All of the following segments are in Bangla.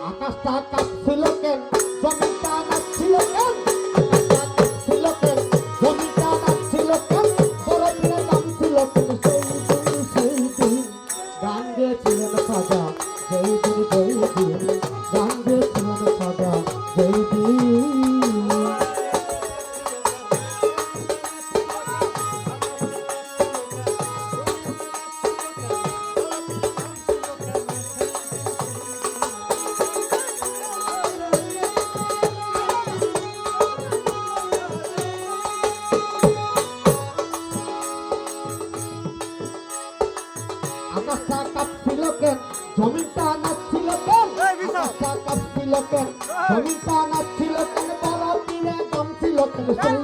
আকাশটা কাঁপছিল কেন? জমিটা নাচছিল কেন? আকাশটা কাঁপছিল কেন? জমিনটা নাচছিল কেন? আকাশটা কাঁপছিল কেন? জমিনটা নাচছিল কেন? বড় তীরে জমছিল কেন? সেই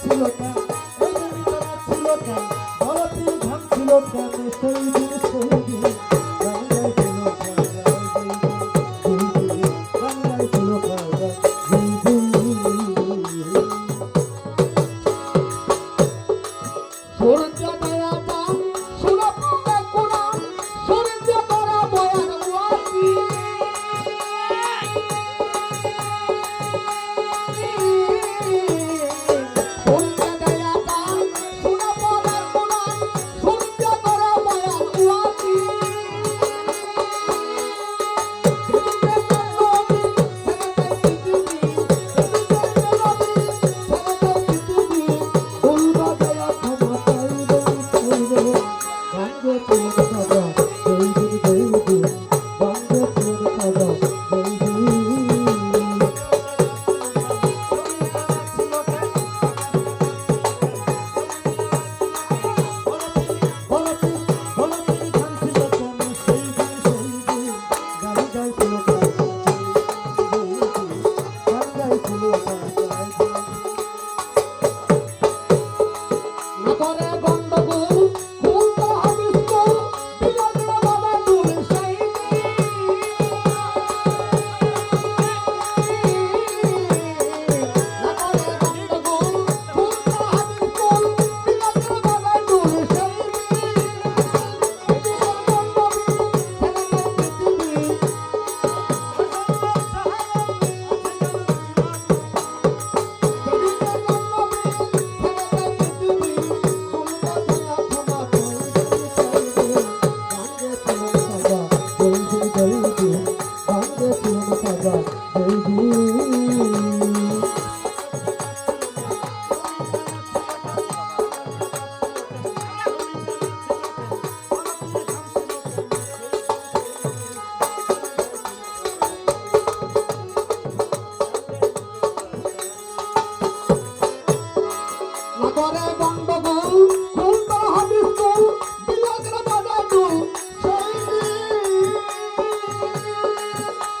ছিল কেন বলতে ভাবছিল কেন সেই দিন সেই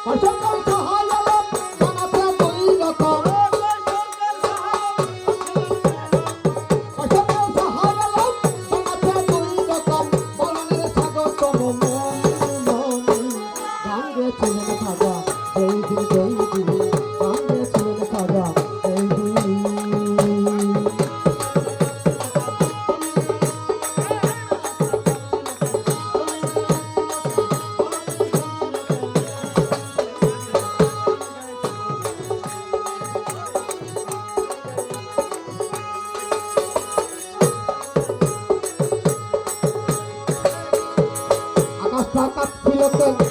맞아? Thank you.